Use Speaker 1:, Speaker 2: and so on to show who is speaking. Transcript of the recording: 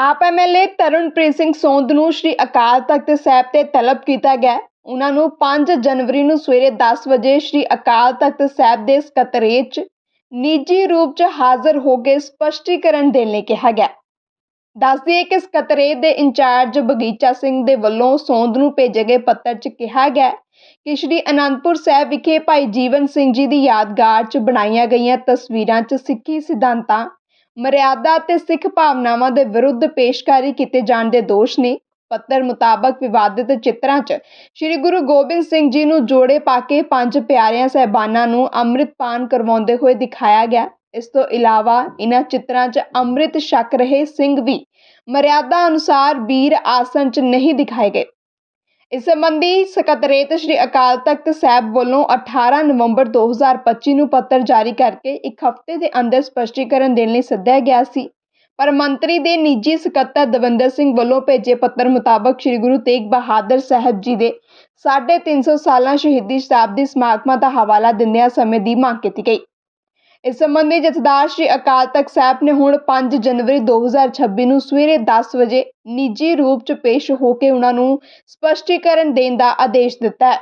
Speaker 1: ਆਪ ਐਮਐਲਏ ਤਰਨਪ੍ਰੀਤ ਸਿੰਘ ਸੋਂਦ ਨੂੰ ਸ਼੍ਰੀ ਅਕਾਲ ਤਖਤ ਸਾਹਿਬ ਤੇ ਤਲਬ ਕੀਤਾ ਗਿਆ। ਉਹਨਾਂ ਨੂੰ 5 ਜਨਵਰੀ ਨੂੰ ਸਵੇਰੇ 10 ਵਜੇ ਸ਼੍ਰੀ ਅਕਾਲ ਤਖਤ ਸਾਹਿਬ ਦੇ ਸਕੱਤਰੇਤ 'ਚ ਨਿੱਜੀ ਰੂਪ 'ਚ ਹਾਜ਼ਰ ਹੋ ਕੇ ਸਪਸ਼ਟੀਕਰਨ ਦੇਣ ਲਈ ਕਿਹਾ ਗਿਆ। ਦੱਸ ਦਈਏ ਕਿ ਸਕੱਤਰੇਤ ਦੇ ਇੰਚਾਰਜ ਬਗੀਚਾ ਸਿੰਘ ਦੇ ਵੱਲੋਂ ਸੋਂਦ ਨੂੰ ਭੇਜੇ ਗਏ ਪੱਤਰ 'ਚ ਕਿਹਾ ਗਿਆ ਕਿ ਸ਼੍ਰੀ ਅਨੰਦਪੁਰ ਸਾਹਿਬ ਵਿਖੇ ਭਾਈ ਜੀਵਨ ਸਿੰਘ ਜੀ ਦੀ ਯਾਦਗਾਰ 'ਚ ਬਣਾਈਆਂ ਗਈਆਂ ਤਸਵੀਰਾਂ 'ਚ ਸਿੱਖੀ ਸਿਧਾਂਤਾਂ ਮਰਿਆਦਾ ਅਤੇ ਸਿੱਖ ਭਾਵਨਾਵਾਂ ਦੇ ਵਿਰੁੱਧ ਪੇਸ਼ਕਾਰੀ ਕੀਤੇ ਜਾਣ ਦੇ ਦੋਸ਼ ਨੇ। ਪੱਤਰ ਮੁਤਾਬਕ ਵਿਵਾਦਿਤ ਚਿੱਤਰਾਂ 'ਚ ਸ਼੍ਰੀ ਗੁਰੂ ਗੋਬਿੰਦ ਸਿੰਘ ਜੀ ਨੂੰ ਜੋੜੇ ਪਾ ਕੇ ਪੰਜ ਪਿਆਰਿਆਂ ਸਹਿਬਾਨਾਂ ਨੂੰ ਅੰਮ੍ਰਿਤਪਾਨ ਕਰਵਾਉਂਦੇ ਹੋਏ ਦਿਖਾਇਆ ਗਿਆ। ਇਸ ਤੋਂ ਇਲਾਵਾ ਇਹਨਾਂ ਚਿੱਤਰਾਂ 'ਚ ਅੰਮ੍ਰਿਤ ਛਕ ਰਹੇ ਸਿੰਘ ਵੀ ਮਰਿਆਦਾ ਅਨੁਸਾਰ ਵੀਰ ਆਸਣ 'ਚ ਨਹੀਂ ਦਿਖਾਏ ਗਏ। ਇਸ ਸੰਬੰਧੀ ਸਕੱਤਰੇਤ ਸ਼੍ਰੀ ਅਕਾਲ ਤਖਤ ਸਾਹਿਬ ਵੱਲੋਂ 18 ਨਵੰਬਰ 2025 ਨੂੰ ਪੱਤਰ ਜਾਰੀ ਕਰਕੇ ਇੱਕ ਹਫ਼ਤੇ ਦੇ ਅੰਦਰ ਸਪਸ਼ਟੀਕਰਨ ਦੇਣ ਲਈ ਸੱਦਿਆ ਗਿਆ ਸੀ। ਪਰ ਮੰਤਰੀ ਦੇ ਨਿੱਜੀ ਸਕੱਤਰ ਦਵਿੰਦਰ ਸਿੰਘ ਵੱਲੋਂ ਭੇਜੇ ਪੱਤਰ ਮੁਤਾਬਕ ਸ੍ਰੀ ਗੁਰੂ ਤੇਗ ਬਹਾਦਰ ਸਾਹਿਬ ਜੀ ਦੇ 350 ਸਾਲਾਂ ਸ਼ਹੀਦੀ ਸ਼ਤਾਬਦੀ ਸਮਾਗਮਾਂ ਦਾ ਹਵਾਲਾ ਦਿੰਦਿਆਂ ਸਮੇਂ ਦੀ ਮੰਗ ਕੀਤੀ ਗਈ। ਇਸ ਸੰਬੰਧੀ ਜਥੇਦਾਰ ਸ਼੍ਰੀ ਅਕਾਲ ਤਖਤ ਸਾਹਿਬ ਨੇ ਹੁਣ 5 ਜਨਵਰੀ 2026 ਨੂੰ ਸਵੇਰੇ 10 ਵਜੇ ਨਿੱਜੀ ਰੂਪ 'ਚ ਪੇਸ਼ ਹੋ ਕੇ ਉਹਨਾਂ ਨੂੰ ਸਪਸ਼ਟੀਕਰਨ ਦੇਣ ਦਾ ਆਦੇਸ਼ ਦਿੱਤਾ ਹੈ।